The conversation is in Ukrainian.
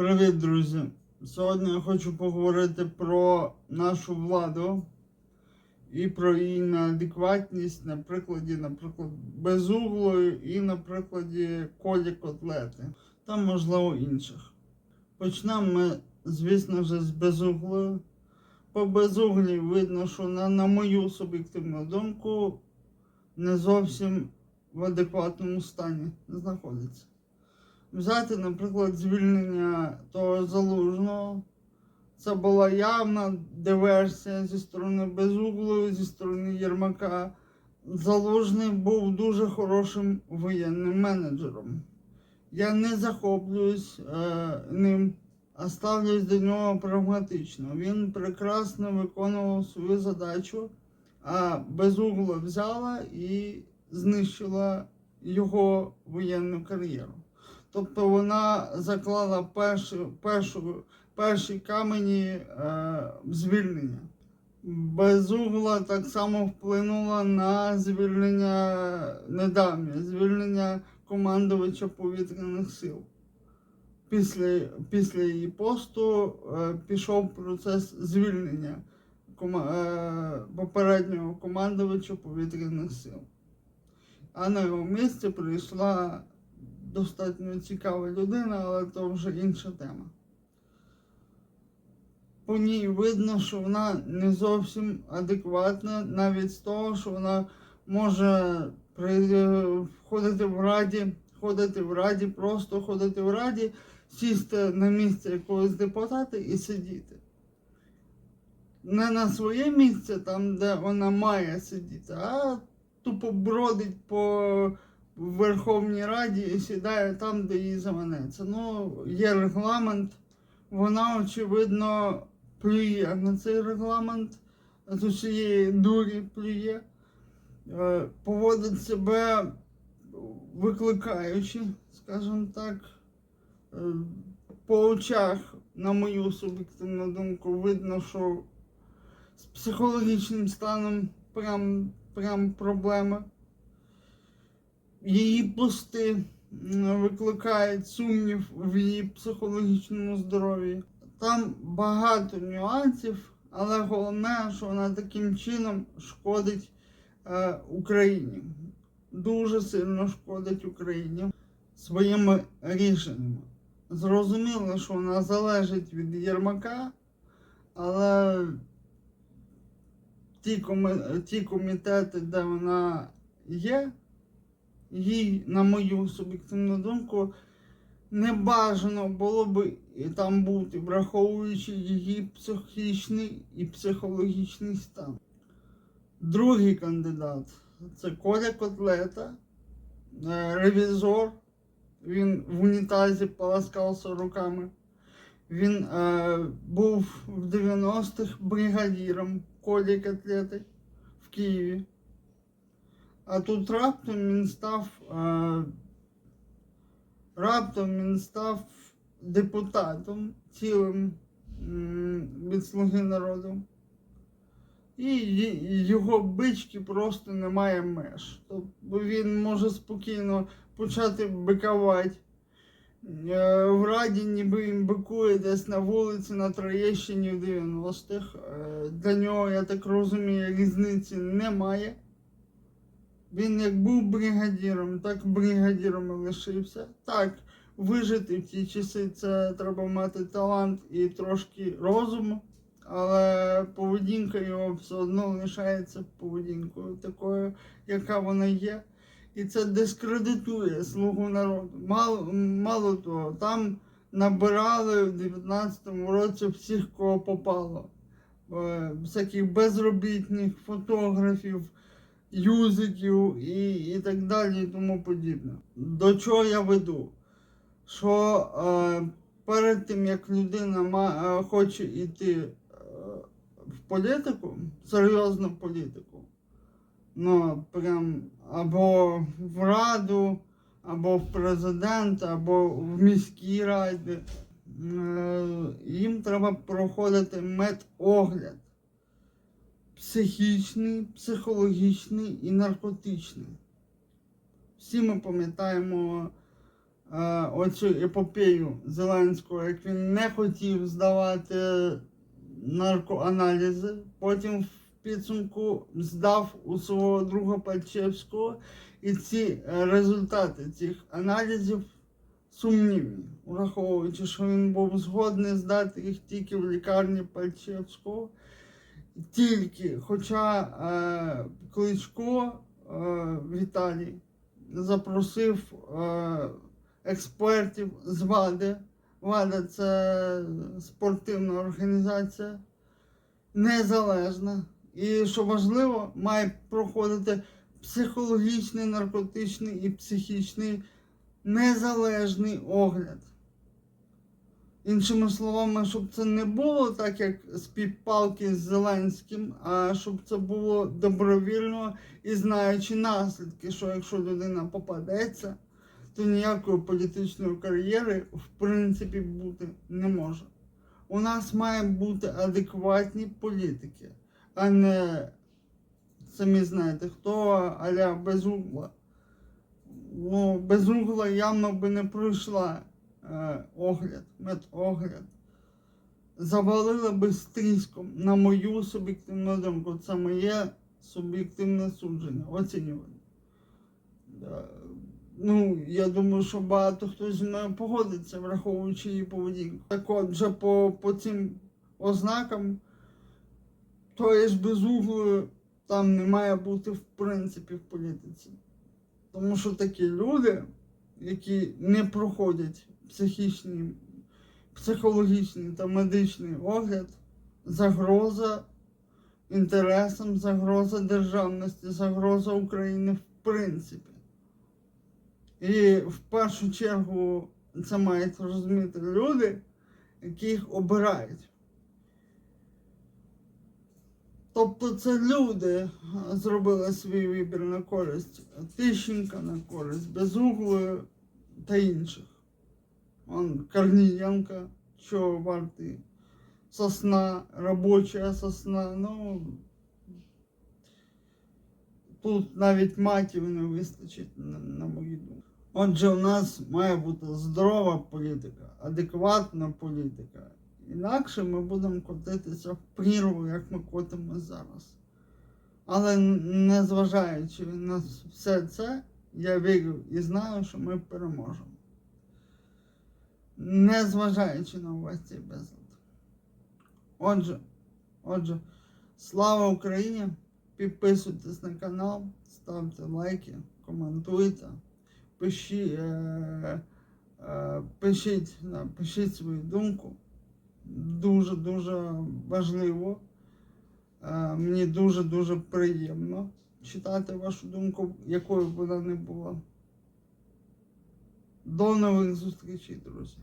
Привіт, друзі! Сьогодні я хочу поговорити про нашу владу і про її неадекватність на прикладі, наприклад, безуглої і на прикладі колі котлети та, можливо, інших. Почнемо ми, звісно ж, з безуглою. По безуглі видно, що на, на мою суб'єктивну думку не зовсім в адекватному стані знаходиться взяти, наприклад, звільнення того залужного. Це була явна диверсія зі сторони Безуглої, зі сторони Єрмака. Залужний був дуже хорошим воєнним менеджером. Я не захоплююсь е, ним, а ставлюсь до нього прагматично. Він прекрасно виконував свою задачу, а Безугла взяла і знищила його воєнну кар'єру. Тобто вона заклала першу, першу, перші камені е, звільнення. Безугла так само вплинула на звільнення недавнє, звільнення командувача повітряних сил. Після, після її посту е, пішов процес звільнення кома, е, попереднього командувача повітряних сил. А на його місце прийшла достатньо цікава людина, але то вже інша тема. По ній видно, що вона не зовсім адекватна, навіть з того, що вона може при- ходити в раді, ходити в раді, просто ходити в раді, сісти на місце якогось депутата і сидіти. Не на своє місце, там, де вона має сидіти, а тупо бродить по в Верховній Раді і сідає там, де їй заманеться. Ну, є регламент, вона, очевидно, плює на цей регламент, з усієї дурі плює, е, поводить себе викликаючи, скажімо так, Е, по очах, на мою суб'єктивну думку, видно, що з психологічним станом прям, прям проблема її пости викликають сумнів в її психологічному здоров'ї. Там багато нюансів, але головне, що вона таким чином шкодить е, Україні. Дуже сильно шкодить Україні своїми рішеннями. Зрозуміло, що вона залежить від Єрмака, але ті комітети, де вона є, їй, на мою суб'єктивну думку, не бажано було і там бути, враховуючи її психічний і психологічний стан. Другий кандидат це Коля Котлета, е, ревізор. Він в унітазі полоскався руками. Він е, був в 90-х бригадіром Колі Котлети в Києві. А тут раптом він став е, раптом він став депутатом цілим від Слуги народу. І його бички просто немає меж. Тобто він може спокійно почати бикувати. Е, В Раді ніби він бикує десь на вулиці на Троєщині в 90-х. Е, Для нього, я так розумію, різниці немає. Він як був бригадіром, так бригадіром і лишився. Так, вижити в ті часи це треба мати талант і трошки розуму, але поведінка його все одно лишається поведінкою такою, яка вона є. І це дискредитує слугу народу. Мало, мало того, там набирали в 19-му році всіх, кого попало. Е, Всяких безробітних фотографів, юзиків і, і так далі, і тому подібне. До чого я веду? Що е, перед тим, як людина ма, е, хоче йти е, в політику, серйозну політику, ну, прям або в раду, або в президента, або в міській раді, е, їм треба проходити медогляд психічний, психологічний і наркотичний. Всі ми пам'ятаємо е, оцю епопею Зеленського, як він не хотів здавати наркоаналізи, потім в підсумку здав у свого друга Пальчевського, і ці е, результати цих аналізів сумнівні, враховуючи, що він був згодний здати їх тільки в лікарні Пальчевського. Тільки, хоча е, Кличко е, Віталій запросив е, експертів з ВАДи. ВАДА це спортивна організація, незалежна. І що важливо, має проходити психологічний, наркотичний і психічний незалежний огляд. Іншими словами, щоб це не було так, як з півпалки з Зеленським, а щоб це було добровільно і знаючи наслідки, що якщо людина попадеться, то ніякої політичної кар'єри в принципі бути не може. У нас має бути адекватні політики, а не самі знаєте, хто аля безугла. Ну, безугла явно би не пройшла огляд, медогляд. Завалила би стріском, на мою суб'єктивну думку. Це моє суб'єктивне судження, оцінювання. Е, Ну, я думаю, що багато хто зі мною погодиться, враховуючи її поведінку. Так от, вже по, по цим ознакам, тої ж безуглої там не має бути в принципі в політиці. Тому що такі люди, які не проходять психічний, психологічний та медичний огляд, загроза інтересам, загроза державності, загроза України в принципі. І в першу чергу це мають розуміти люди, які їх обирають. Тобто це люди зробили свій вибір на користь Тищенка, на користь Безуглої та інших. Он Корнієнка, що вартий, сосна, робоча сосна. Ну тут навіть матів не вистачить, на, на мою думку. Отже, у нас має бути здорова політика, адекватна політика. Інакше ми будемо котитися в прірву, як ми котимо зараз. Але незважаючи на все це, я вірю і знаю, що ми переможемо. Незважаючи на увесь цей безлад. Отже, отже, слава Україні! Підписуйтесь на канал, ставте лайки, коментуйте, пишіть, е, е, пишіть, пишіть свою думку. Дуже-дуже важливо. Е, мені дуже-дуже приємно читати вашу думку, якою б вона не була. До нових зустрічей, друзі.